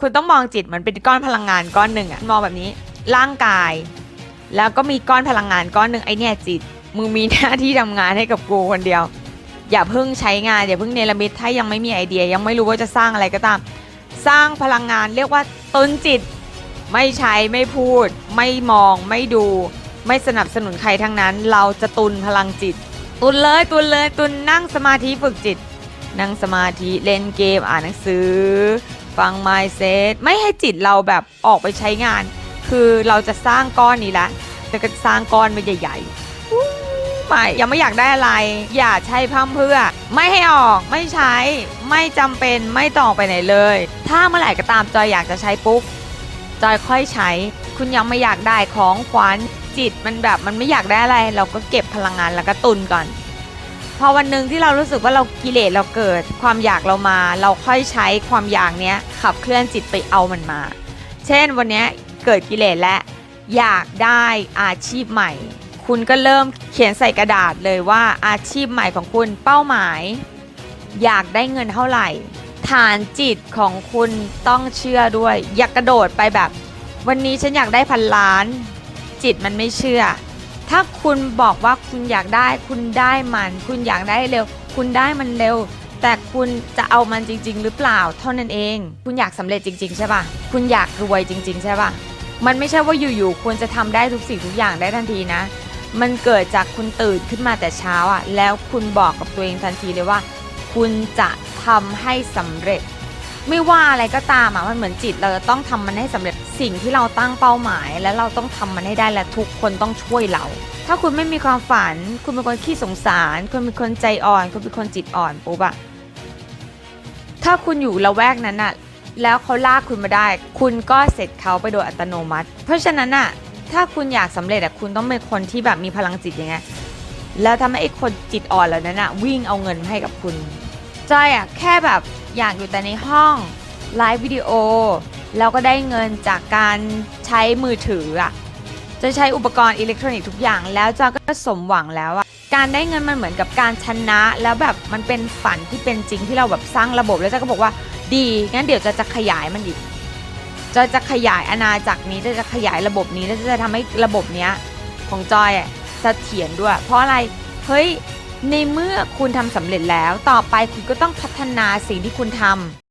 คุณต้องมองจิตเหมือนเป็นก้อนพลังงานก้อนหนึ่งอะมองแบบนี้ ร่างกาย แล้วก็มีก้อนพลังงานก้อนหนึ่งไอเนี่ยจิตมึงมีหน้าที่ทำงานให้กับกูคนเดียว อย่าเพิ่งใช้งานอย่าเพิ่งเนรมิตถ้ายังไม่มีไอเดียยังไม่รู้ว่าจะสร้างอะไรก็ตาม สร้างพลังงานเรียกว่าตุนจิต ไม่ใช้ไม่พูด ไม่มองไม่ดู ไม่สนับสนุนใครทั้งนั้น เราจะตุนพลังจิต ตุนเลยตุนเลยตุนนั่งสมาธิฝึกจิต นั่งสมาธิเล่นเกมอ่านหนังสือ ฟังไมเซตไม่ให้จิตเราแบบออกไปใช้งาน คือเราจะสร้างก้อนนี้ละจะก็สร้างก้อนมันใหญ่ๆไม่ยังไม่อยากได้อะไร อย่าใช้พร่ำเพื่อ ไม่ให้ออกไม่ใช้ไม่จำเป็นไม่ต้องออกไปไหนเลย ถ้าเมื่อไหร่ก็ตามจอยอยากจะใช้ปุ๊บจอยค่อยใช้ คุณยังไม่อยากได้ของขวัญจิตมันแบบมันไม่อยากได้อะไร เราก็เก็บพลังงานแล้วก็ตุนก่อน พอวันหนึ่งที่เรารู้สึกว่าเรากิเลสเราเกิด ความอยากเรามา เราค่อยใช้ความอยากเนี้ยขับเคลื่อนจิตไปเอามันมา เช่นวันนี้เกิดกิเลสและอยากได้อาชีพใหม่ คุณก็เริ่มเขียนใส่กระดาษเลยว่าอาชีพใหม่ของคุณเป้าหมาย อยากได้เงินเท่าไหร่ ฐานจิตของคุณต้องเชื่อด้วย อย่ากกระโดดไปแบบ วันนี้ฉันอยากได้พันล้าน จิตมันไม่เชื่อ ถ้าคุณบอกว่าคุณอยากได้ คุณได้มัน คุณอยากได้เร็ว คุณได้มันเร็ว แต่คุณจะเอามันจริง ๆ หรือเปล่าเท่านั้นเอง คุณอยากสำเร็จจริง ๆ ใช่ปะคุณอยากรวยจริง ๆ ใช่ปะมันไม่ใช่ว่าอยู่ๆคุณจะทำได้ทุกสิ่งทุกอย่างได้ทันทีนะ มันเกิดจากคุณตื่นขึ้นมาแต่เช้าอะแล้วคุณบอกกับตัวเองทันทีเลยว่า คุณจะทำให้สำเร็จ ไม่ว่าอะไรก็ตามอะมันเหมือนจิตเราจะต้องทำมันให้สำเร็จสิ่งที่เราตั้งเป้าหมาย และเราต้องทำมันให้ได้และทุกคนต้องช่วยเรา ถ้าคุณไม่มีความฝัน คุณเป็นคนขี้สงสาร คุณเป็นคนใจอ่อน คุณเป็นคนจิตอ่อนปุ๊บอะถ้าคุณอยู่ละแวกนั้นอะแล้วเขาลากคุณมาได้ คุณก็เสร็จเขาไปโดยอัตโนมัติ เพราะฉะนั้นอะถ้าคุณอยากสำเร็จอะคุณต้องเป็นคนที่แบบมีพลังจิตอย่างเงี้ยแล้วทำให้ไอ้คนจิตอ่อนเหล่านั้นอะวิ่งเอาเงินมาให้กับคุณจอยอะแค่แบบ อยากอยู่แต่ในห้องไลฟ์วิดีโอ แล้วก็ได้เงินจากการใช้มือถืออะจะใช้อุปกรณ์อิเล็กทรอนิกส์ทุกอย่างแล้วจอยก็สมหวังแล้วอะการได้เงินมันเหมือนกับการชนะแล้วแบบมันเป็นฝันที่เป็นจริงที่เราแบบสร้างระบบแล้วจอยก็บอกว่าดีงั้นเดี๋ยวจะจะขยายมันอีกจอจะขยายอาณาจักรนี้จะจะขยายระบบนี้แล้วจะทำให้ระบบเนี้ยของจอยอะเสถียรด้วย เพราะอะไรเฮ้ย ในเมื่อคุณทำสำเร็จแล้ว ต่อไปคุณก็ต้องพัฒนาสิ่งที่คุณทำ